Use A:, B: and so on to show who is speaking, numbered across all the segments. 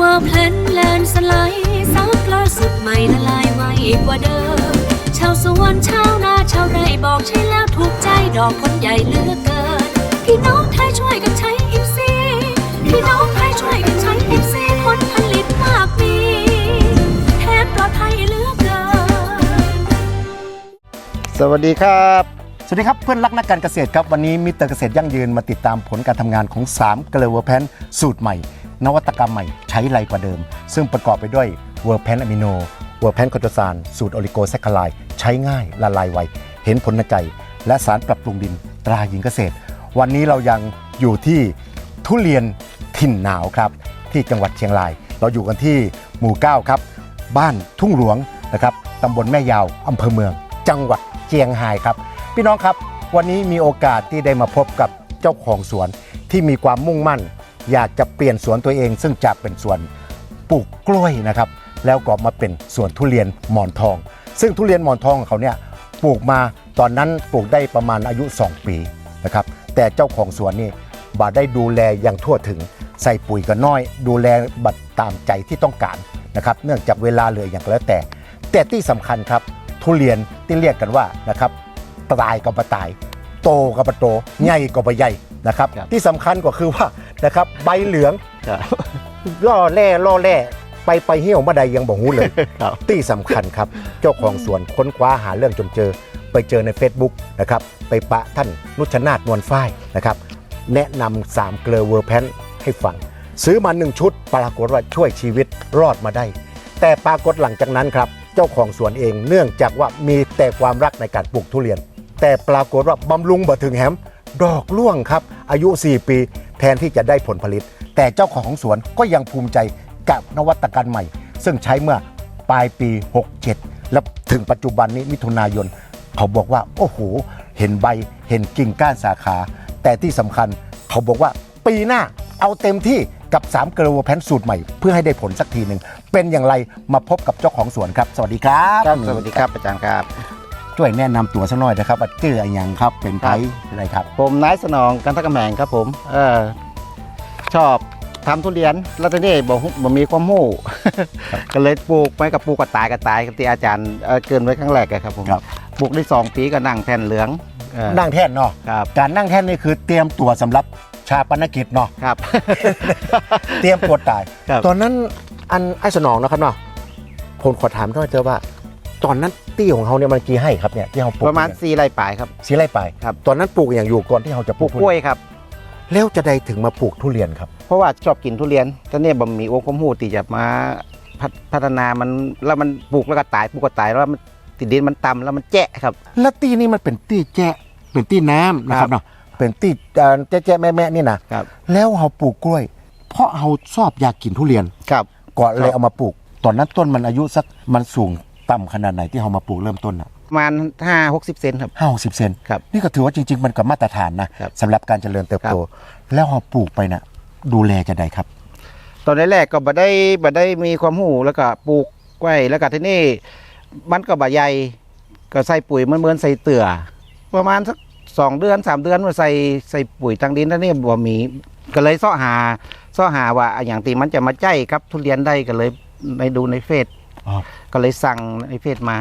A: ว่าเพลนแลนสไลด์ซักลาสุดใหม่ละลายไวกว่าเดิม ชาวสวนชาวนาชาวไร่บอกใช่แล้วถูกใจดอกคนใหญ่เหลือกเกิน พี่น้องไทยช่วยกันใช้อิฟซีพี่น้องไทยช่วยกันใช้อิฟซีผลผลิตมากมีแทนปลอดภัยเหลือกเกิน
B: สวัสดีครับ
C: สวัสดีครับเพื่อนรักนักการเกษตรครับวันนี้มิสเตอร์เกษตรยั่งยืนมาติดตามผลการทำงานของ3เกลือเวอร์แพนสูตรใหม่ นวัตกรรมใหม่ใช้ไรกว่าเดิม ซึ่งประกอบไปด้วยเวอร์แพนอะมิโนเวอร์แพนคอโตซานสูตรโอลิโกแซคคลายใช้ง่ายละลายไว เห็นผลในใจ และสารปรับปรุงดินตราหญิงเกษตร วันนี้เรายังอยู่ที่ทุเรียนถิ่นหนาวครับ ที่จังหวัดเชียงราย เราอยู่กันที่หมู่ 9 ครับ บ้านทุ่งหลวงนะครับตำบลแม่ยาวอำเภอเมือง จังหวัดเชียงรายครับ พี่น้องครับ วันนี้มีโอกาสที่ได้มาพบกับเจ้าของสวนที่มีความมุ่งมั่น อยากจะเปลี่ยนสวนตัวเอง ซึ่งจากเป็นสวนปลูกกล้วยนะครับ แล้วก็มาเป็นสวนทุเรียนหมอนทอง ซึ่งทุเรียนหมอนทองของเขาเนี่ยปลูกมาตอนนั้นปลูกได้ประมาณอายุ 2 ปีนะครับ แต่เจ้าของสวนนี่บาได้ดูแลอย่างทั่วถึงใส่ปุ๋ยก็น้อย ดูแลบัดตามใจที่ต้องการนะครับ เนื่องจากเวลาเหลืออย่างแล้วแต่ แต่ที่สำคัญครับทุเรียนที่เรียกกันว่านะครับตายกับปตาย โตกับปโตใหญ่กับปใหญ่นะครับ
B: ครับ
C: ที่สำคัญก็คือว่า นะครับ ใบเหลือง
B: ครับ
C: ล่อแร่ล่อแร่ ไปไปเหี่ยวมาใดยังบอกหูเลย
B: ครับ
C: ที่สำคัญครับ เจ้าของสวนค้นคว้าหาเรื่องจนเจอ ไปเจอใน Facebook นะครับ ไปปะท่านนุชนาธนวลฝ้ายนะครับ แนะนำสามเกลือเวอร์แพนให้ฟัง ซื้อมาหนึ่งชุด ปรากฏว่าช่วยชีวิตรอดมาได้ แต่ปรากฏหลังจากนั้นครับ เจ้าของสวนเองเนื่องจากว่ามีแต่ความรักในการปลูกทุเรียน แต่ปรากฏว่าบำรุงบ่ถึงแฮมดอกร่วงครับ อายุ 4 ปี แทนที่จะได้ผลผลิต แต่เจ้าของสวนก็ยังภูมิใจกับนวัตกรรมใหม่ ซึ่งใช้เมื่อปลายปี 67 และถึงปัจจุบันนี้มิถุนายน เขาบอกว่า โอ้โห เห็นใบเห็นกิ่งก้านสาขา แต่ที่สำคัญเขาบอกว่าปีหน้าเอาเต็มที่กับ3เกลือแพนสูตรใหม่ เพื่อให้ได้ผลสักทีหนึ่ง เป็นอย่างไรมาพบกับเจ้าของสวนครับ สวัสดีครับ
B: ครับสวัสดีครับอาจารย์ครับ
C: ช่วยแนะนำตัวสักหน่อยนะครับว่าชื่ออะไรอย่างครับเป็นไผอะไรครับ
B: ผมนายสนองกันทกกำแหงครับผม เออชอบทำทุเรียนแล้วทีนี้บอกบ่มีความหู้ ก็เลยปลูกไปกับปลูกกับตายกับตายกับที่อาจารย์เอ่อเกรินไว้ครั้งแรกอะครับผม
C: ครับ
B: ปลูกได้สองปีก็นั่งแผ่นเหลืองเออ
C: นั่งแท่นเนาะ
B: ครับ
C: การนั่งแท่นนี่คือเตรียมตัวสำหรับชาปนกิจเนาะ
B: ครับ
C: เตรียมตัวตาย
B: ครับ
C: ตอนนั้นอันไอ้สนองนะครับเนาะผมขอถามหน่อยเจ้าว่า ตอนนั้นตี้ของเขาเนี่ยมันกี่ให้ครับเนี่ยที่เขาปลูก
B: ประมาณ
C: เนี่ย
B: สี่ไร่ป่ายครับ
C: สีไรไป
B: ครับ
C: ตอนนั้นปลูกอย่างอยู่ก่อนที่เขาจะป
B: ป
C: ลู
B: ลู
C: ก
B: ก
C: ทุ
B: กล้วย
C: เรีน
B: ครับ
C: แล้วจะได้ถึงมาปลูกทุเรียนครับ
B: เพราะว่าชอบกินทุเรียนตอนนี้บ่มีโอ้ความหูที่จะมาพัฒพัฒนามันแล้วมันปลูกแล้วก็ตายปลูกก็ตายแล้วมันติดดินมันต่ำแล้วมันแจะครับ
C: แล้วตี้นี่มันเป็นตี้แจะเป็นตี้น้ำนะค
B: ครั
C: รับบเนาะเป็นตี้เอ่อแจ๊ะๆแม่ๆนี่นะครับ แล้วเขาปลูกกล้วย เพราะเขาชอบอยากกินทุเรียน
B: ครับ
C: ก่อนเล
B: ครั
C: ย
B: บ
C: เอามาปลูก ตอนนั้นต้นมันอายุสักมันสูง ต่ำขนาดไหนที่เขามาปลูกเริ่มต้นอะ
B: ประมาณห้าหกสิบเซนครับ
C: ห้าหกสิบเซน
B: ครับ
C: นี่ก็ถือว่าจริง ๆ มันก็มาตรฐานนะครับสำหรับการเจริญเติบโต
B: ครับ
C: แล้วเขาปลูกไปนะดูแลจะได้ครับ
B: ตอนแรกๆก็บ่ได้บ่ได้มีความหูแล้วก็ปลูกไว้แล้วก็ที่นี่มันก็บ่ใหญ่ก็ใส่ปุ๋ยมันเหมือนใส่เตื่อประมาณสักสองเดือนสามเดือนมาใส่ใส่ปุ๋ยทางดินแล้วนี่บ่มีก็เลยเสาะหาเสาะหาว่าอะอย่างตีมันจะมาใจกับทุเรียนได้ก็เลยในดูในเฟซ
C: อ๋อ
B: ก็เลยสั่งในเฟซมา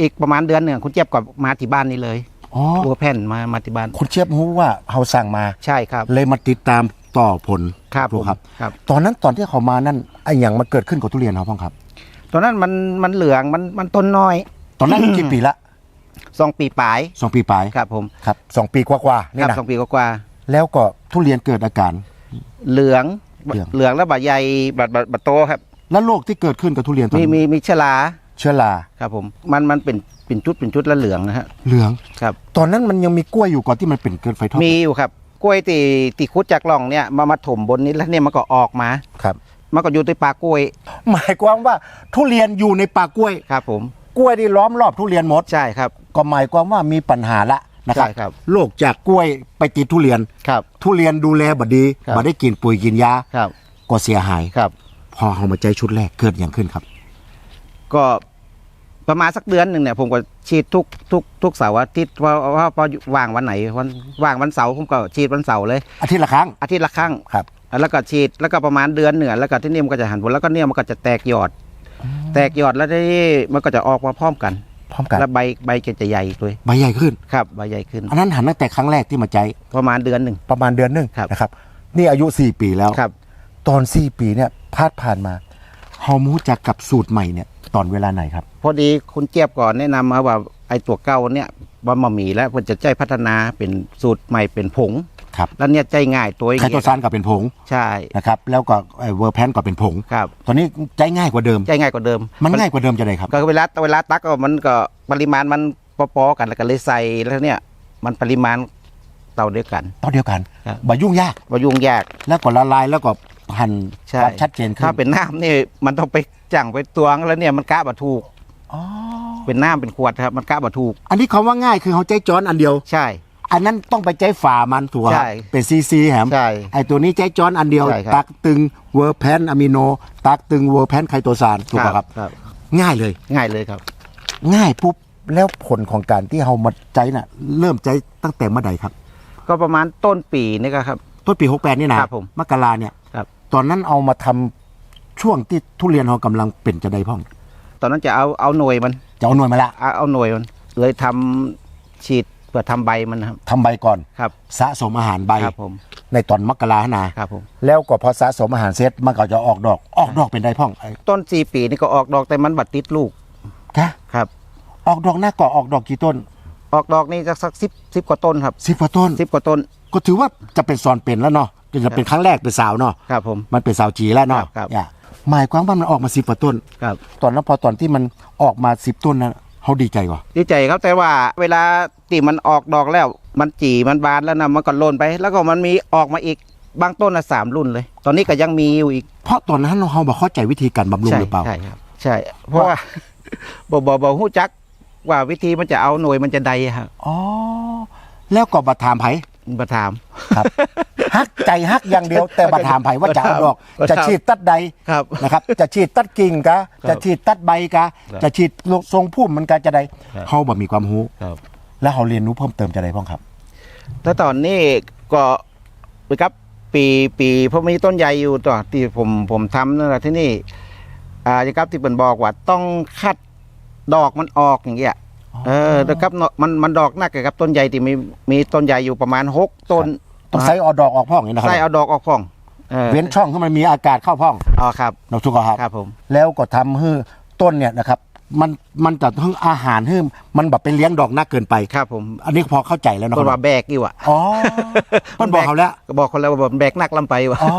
B: อีกประมาณเดือนหนึ่งคุณเจี๊ยบก็มาที่บ้านนี้เลย
C: อ๋อ
B: บัวแผ่นมามาที่บ้าน
C: คุณเชียบรู้ว่าเขาสั่งมา
B: ใช่ครับ
C: เลยมาติดตามต่อผล
B: ครับ
C: ถู
B: ผ
C: ก
B: ม
C: ครับ
B: ครับ
C: ตอนนั้นตอนที่เขามานั่นไอ้อย่างมันเกิดขึ้นกับทุเรียนเขาพ้องครับ
B: ตอนนั้นมันมันเหลืองมันมันต้นน้อย
C: ตอนนั้นกี่ปีละ
B: สองปีปลาย
C: สองปีปลาย
B: ครับผม
C: ครับสองปีกว่าๆนี่
B: ครับ
C: นะ
B: สองปีกว่า
C: แล้วก็ทุเรียนเกิดอาการ
B: ๆเหลือง
C: เหลือง
B: เหลืองแล้วบาใหญ่บาบาบาโตครับ
C: แล้วโรคที่เกิดขึ้นกับทุเรียนตอน
B: มี
C: นั้น
B: มีมีชลา
C: เชื้อรา
B: ครับผมมันมันเป็นเป็นจุดเป็นจุดแล้วเหลืองนะฮะ
C: เหลือง
B: ครับ
C: ตอนนั้นมันยังมีกล้วยอยู่ก่อนที่มันเป็นเกินไฟทอด
B: มีอยู่ครับกล้วยตีตีคุดจากล่องเนี่ยมามาถมบนนี้แล้วเนี่ยมันก็ออกมา
C: ครับ
B: มันก็อยู่ในปากกล้วย
C: หมายความว่าทุเรียนอยู่ในป่ากล้วย
B: ครับ ผม
C: กล้วยที่ล้อมรอบทุเรียนหมด
B: ใช่ครับ
C: ก็หมายความว่ามีปัญหาละนะครับ
B: ใช่ครับ
C: โรคจากกล้วยไปติดทุเรียน
B: ครับ
C: ทุเรียนดูแลบดี
B: ครับ
C: บ่ได้กินปุ๋ยกินยา
B: ครับ
C: ก็เสียหาย
B: ครับ
C: พอเอามาใจชุดแรกเกิดอย่างขึ้นครับ
B: ก็ประมาณสักเดือนหนึ่งเนี่ยผมก็ฉีดทุกทุกทุกเสาร์อาทิตย์ว่าว่าพอว่างวันไหนวันว่างวันเสาร์ผมก็ฉีดวันเสาร์เลย
C: อาทิตย์ละครั้ง
B: อาทิตย์ละครั้ง
C: ครับ
B: แล้วก็ฉีดแล้วก็ประมาณเดือนเหนือแล้วก็ที่นี่มันก็จะหันผลแล้วก็เนี่ยมันก็จะแตกยอด แตกยอดแล้วที่นี่มันก็จะออกมาพร้อมกัน
C: พร้อมกัน
B: แล้วใบใบจะจะใหญ่ด้วย
C: ใบใหญ่ขึ้น
B: ครับใบใหญ่ขึ้น
C: อันนั้นหันตั้งแต่ครั้งแรกที่มาใจ
B: ประมาณเดือนหนึ่ง
C: ประมาณเดือนหนึง
B: ครับ
C: นะครับ นี่อายุ 4 ปีแล้ว
B: ครับ
C: ตอน 4 ปีเนี่ยพาดผ่านมาเฮามูจักกับสูตรใหม่เนี่ยตอนเวลาไหนครับ
B: พอดีคุณเจี๊ยบก่อนแนะนำมาว่าไอ้ตัวเก่าเนี่ยว่ามามีแล้วเพิ่นจะใจพัฒนาเป็นสูตรใหม่เป็นผง
C: ครับ
B: แล้วเนี่ยใจง่ายตัวอย่าง
C: ไคโต
B: เงี้ย
C: ซานก็เป็นผง
B: ใช่
C: นะครับแล้วก็ไอ้เวอร์แพนก็เป็นผง
B: ครับ
C: ตอนนี้ใจง่ายกว่าเดิม
B: ใจง่ายกว่าเดิม
C: มันง่ายกว่าเดิมจะไหนครับ
B: ก็เวลาเวลาตักก็มันก็ปริมาณมันพอๆกันแล้วก็เลยใส่แล้วเนี่ยมันปริมาณเต่าเดียวกัน
C: ตอนเดียวกัน
B: ครับ
C: บ่ยุ่งยาก
B: ว่ายุ่งยาก
C: แล้วก็ละลายแล้วก็ หั่น
B: ใช่
C: ความชัดเจนขึ้
B: ถ้านเป็นน้ำนี่มันต้องไปจั่งไปตวงแล้วเนี่ยมันกะบะถูก
C: อ๋อ
B: เป็นน้ำเป็นขวดครับมันกะบะถูก
C: อันนี้คำว่าง่ายคือเขาใจจอนอันเดียว
B: ใช่
C: อันนั้นต้องไปใจฝ่ามันถูกไหม
B: ใช่
C: เป็นซีซีแหม
B: ใช่
C: ไอตัวนี้ใจจอนอันเดียว
B: ใช่ครับ
C: ตักตึงเวอร์แพนอะมิโน ตักตึงเวอร์แพนไคโตซานถูกไหมครับ
B: ครับ
C: ง่ายเลย
B: ง่ายเลยครับ
C: ง่ายปุ๊บแล้วผลของการที่เรามาใจน่ะ เริ่มใจตั้งแต่เมื่อใดครับ
B: ก็ประมาณต้นปีนี่ก็ครับ
C: ต้นปี 68 นี่นะครับ
B: ผม
C: มกราเนี่ย
B: ครับ
C: ตอนนั้นเอามาทำช่วงที่ทุเรียนเรากำลังเป็นจะได้พ่อง
B: ตอนนั้นจะเอาเอาหน่วยมัน
C: จะเอาหน่วยมาละ
B: เอาเอาหน่วยมัน เลยทำฉีดเพื่อทำใบมันนะครับ
C: ทำใบก่อน
B: ครับ
C: สะสมอาหารใบ
B: ครับผม
C: ในตอนมกราหนา
B: ครับผม
C: แล้วก็พอสะสมอาหารเสร็จมันก็จะออกดอกออกดอกเป็นได้พ่องไอ้
B: ต้นสี่ปีนี่ก็ออกดอกแต่มันบัดติดลูก
C: กะ
B: ครับ
C: ออกดอกหน้าก่อออกดอกกี่ต้น
B: ออกดอกนี่จะสักสิบสิบกว่าต้นครับ
C: สิบกว่าต้น
B: สิบกว่าต้น
C: ก็ถือว่าจะเป็นซอนเป็นแล้วเนาะจะเป็นครั้งแรกเป็นสาวเนาะ
B: ครับผม
C: มันเป็นสาวจีแล้วเนาะ
B: ครับครับ
C: เนี่ยหมายความว่ามันออกมาสิบกว่าต้น
B: ครับ
C: ตอนนั้นพอตอนที่มันออกมาสิบต้นนั้นเขาดีใจกว่า
B: ดีใจครับแต่ว่าเวลาที่มันออกดอกแล้ว มันจีมันบานแล้วนะมันก็หล่นไป แล้วก็มันมีออกมาอีกบางต้นนะสามรุ่นเลย ตอนนี้ก็ยังมีอยู่อีก
C: เพราะตอนนั้นเราบอกเข้าใจวิธีการบำรุง
B: ใช่
C: หรือเปล่า
B: ใช่ครับใช่ เพราะว่าบอบอบอหู้จัก ว่าวิธีมันจะเอาหน่วยมันจะใดอะครับ
C: อ๋อแล้วก็บัตรถามไผ
B: มาถาม
C: ครับฮักใจฮักอย่างเดียวแต่บัตรถามไผว่าจะเอาดอก
B: บัตร
C: จะ
B: ถาม
C: ฉีดตัดใด
B: ครับ
C: นะครับจะฉีดตัดกิ่งกะ
B: ครับ
C: จะฉีดตัดใบกะ
B: ครับ
C: จะฉีดทรงพุ่มมันกะจะใด
B: ครับ
C: เขาบ่มีความรู้
B: ครับ
C: แล้วเขาเรียนรู้เพิ่มเติมจะใดพ้องครับ
B: แล้วตอนนี้ก็ครับปีปีเพราะมีต้นใหญ่อยู่ต่อที่ผมผมทำนั่นแหละที่นี่อ่าครับที่เป็นบอกว่าต้องคัด ดอกมันออกอย่างเงี้ยเออนะครับเนาะมันมันดอกนักอะครับต้นใหญ่ที่มีมีต้นใหญ่อยู่ประมาณหกต้น
C: ต้องใส่เอาดอกออกพ้องนี่นะครั
B: ใส่เอาดอกออกพ่องออ
C: เว้นช่องให้มันมีอากาศเข้าพ้อง
B: อ๋อครับ
C: นกทุกข์ครับ
B: ครับผม
C: แล้วก็ทำให้ต้นเนี่ยนะครับมันมันจะทั้งอาหารให้มันแบบเป็นเลี้ยงดอกนักเกินไป
B: ครับผม
C: อันนี้พอเข้าใจแล้วนะค
B: คน
C: รั
B: ว่า
C: บ
B: แบกอยู่อะ
C: อ๋อมันบอกเขาแล้ว
B: ก็บอกคนแล้วว่าแบกนักลำไปว่ะ
C: อ๋อ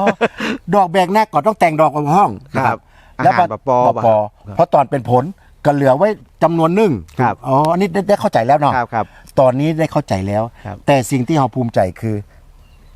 C: ดอกแบกแนกก่อนต้องแต่งดอกกับห้องนะครับ แล้ว
B: อาหารปะปอ
C: ปอ
B: ครับ
C: เพราะตอนเป็นผล ก็เหลือไว้จำนวนหนึ่ง
B: ครับ
C: อ๋ออันนี้ได้ได้เข้าใจแล้วเนาะ
B: ครับครับ
C: ตอนนี้ได้เข้าใจแล้ว
B: ครับ
C: แต่สิ่งที่เราภูมิใจคือ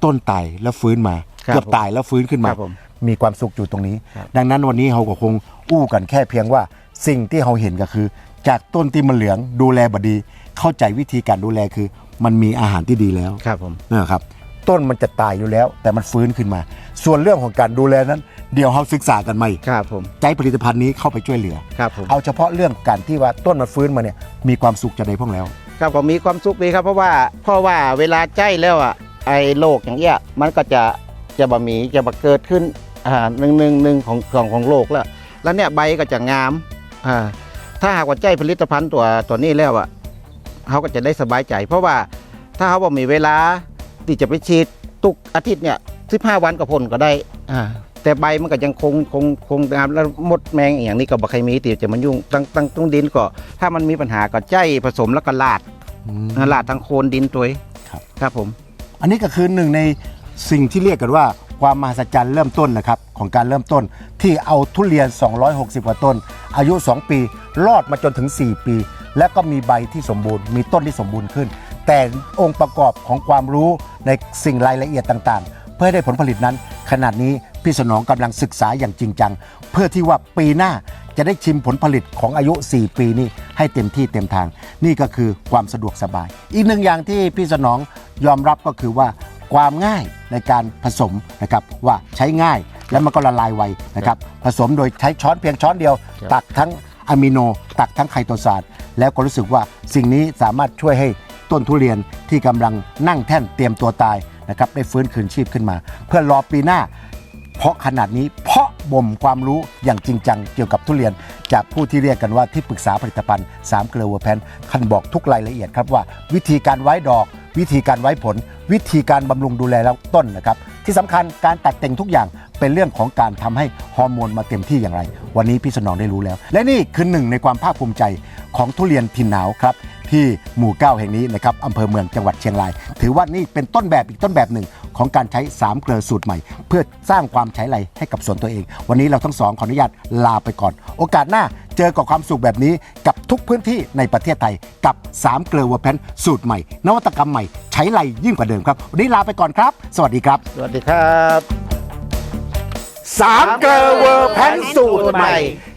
C: ต้นตายแล้วฟื้นมา
B: ครับ
C: เกือบตายแล้วฟื้นขึ้นมา
B: ครับผม
C: มีความสุขอยู่ตรงนี้
B: ครับ
C: ดังนั้นวันนี้เราก็คงอู้กันแค่เพียงว่าสิ่งที่เราเห็นก็คือ จากต้นที่มันเหลืองดูแลบดี เข้าใจวิธีการดูแลคือ มันมีอาหารที่ดีแล้ว
B: ครับผม
C: นะครับ ต้นมันจะตายอยู่แล้ว แต่มันฟื้นขึ้นมา ส่วนเรื่องของการดูแลนั้น เดี๋ยวเราศึกษากันใหม่
B: ครับผม
C: ใจผลิตภัณฑ์นี้เข้าไปช่วยเหลือ
B: ครับผม
C: เอาเฉพาะเรื่องการที่ว่าต้นมันฟื้นมาเนี่ยมีความสุขจะได้พ่องแล้ว
B: ครับก็มีความสุขดีครับเพราะว่าเพราะว่าเวลาใจแล้วอะไอ้โรคอย่างเงี้ยมันก็จะจะบะหมีจะบะเกิดขึ้นอ่าหนึ่งหนึ่งหนึ่งของของของโรคแล้ว แล้วเนี่ยใบก็จะงามอ่าถ้าหากว่าใจผลิตภัณฑ์ตัวตัวนี้แล้วอะเขาก็จะได้สบายใจ เพราะว่าถ้าเขาบอกมีเวลา ที่จะไปฉีดทุกอาทิตย์เนี่ยสิบห้าวันกับผลก็ได้อ่าแต่ใบมันก็ยังคงคงคงงามแล้วมดแมงอย่างนี้ก็บ่ใครมีที่จะมันยุ่งตั้งตั้งตรงดินก็ ถ้ามันมีปัญหาก็ใจผสมแล้วก็ลาดลาดทางโคนดินตัวเอง
C: ครับ
B: ครับผม
C: อันนี้ก็คือหนึ่งในสิ่งที่เรียกกันว่าความมหัศจรรย์เริ่มต้นนะครับของการเริ่มต้นที่เอาทุเรียน 260 กว่าต้น อายุ 2 ปี รอดมาจนถึง 4 ปี และก็มีใบที่สมบูรณ์ มีต้นที่สมบูรณ์ขึ้น แต่องค์ประกอบของความรู้ในสิ่งรายละเอียดต่างๆ เพื่อให้ได้ผลผลิตนั้น ขนาดนี้พี่สนองกำลังศึกษาอย่างจริงจัง เพื่อที่ว่าปีหน้าจะได้ชิมผลผลิตของอายุ 4 ปีนี้ให้เต็มที่เต็มทาง นี่ก็คือความสะดวกสบาย อีกหนึ่งอย่างที่พี่สนองยอมรับก็คือว่าความง่ายในการผสมนะครับว่าใช้ง่ายแล้วมันก็ละลายไวนะครับผสมโดยใช้ช้อนเพียงช้อนเดียว
B: ครับ
C: ตักทั้งอะมิโน ตักทั้งไคโตซานแล้วก็รู้สึกว่าสิ่งนี้สามารถช่วยให้ ต้นทุเรียนที่กำลังนั่งแท่นเตรียมตัวตายนะครับได้ฟื้นคืนชีพขึ้นมา เพื่อรอปีหน้า เพราะขนาดนี้เพาะบ่มความรู้อย่างจริงจังเกี่ยวกับทุเรียน จากผู้ที่เรียกกันว่าที่ปรึกษาผลิตภัณฑ์3เกลือเวอร์แพนท่านบอกทุกรายละเอียดครับว่า วิธีการไว้ดอก วิธีการไว้ผล วิธีการบำรุงดูแลแล้วต้นนะครับที่สำคัญการตัดแต่งทุกอย่างเป็นเรื่องของการทำให้ฮอร์โมนมาเต็มที่อย่างไร วันนี้พี่สนองได้รู้แล้ว และนี่คือหนึ่งในความภาคภูมิใจของทุเรียนถิ่นหนาวครับ ที่หมู่เก้าแห่งนี้นะครับอำเภอเมืองจังหวัดเชียงราย ถือว่านี่เป็นต้นแบบอีกต้นแบบหนึ่งของการใช้3เกลือสูตรใหม่ เพื่อสร้างความใช้ไรให้กับสวนตัวเอง วันนี้เราทั้งสองขออนุญาตลาไปก่อน โอกาสหน้าเจอกับความสุขแบบนี้กับทุกพื้นที่ในประเทศไทยกับ 3 เกลือเวอร์แพนสูตรใหม่ นวัตกรรมใหม่ใช้ไรยิ่งกว่าเดิมครับ วันนี้ลาไปก่อนครับ สวัสดีครับ
B: สวัสดีครับ
C: สามเกลอเวอร์แพนสูตรใหม่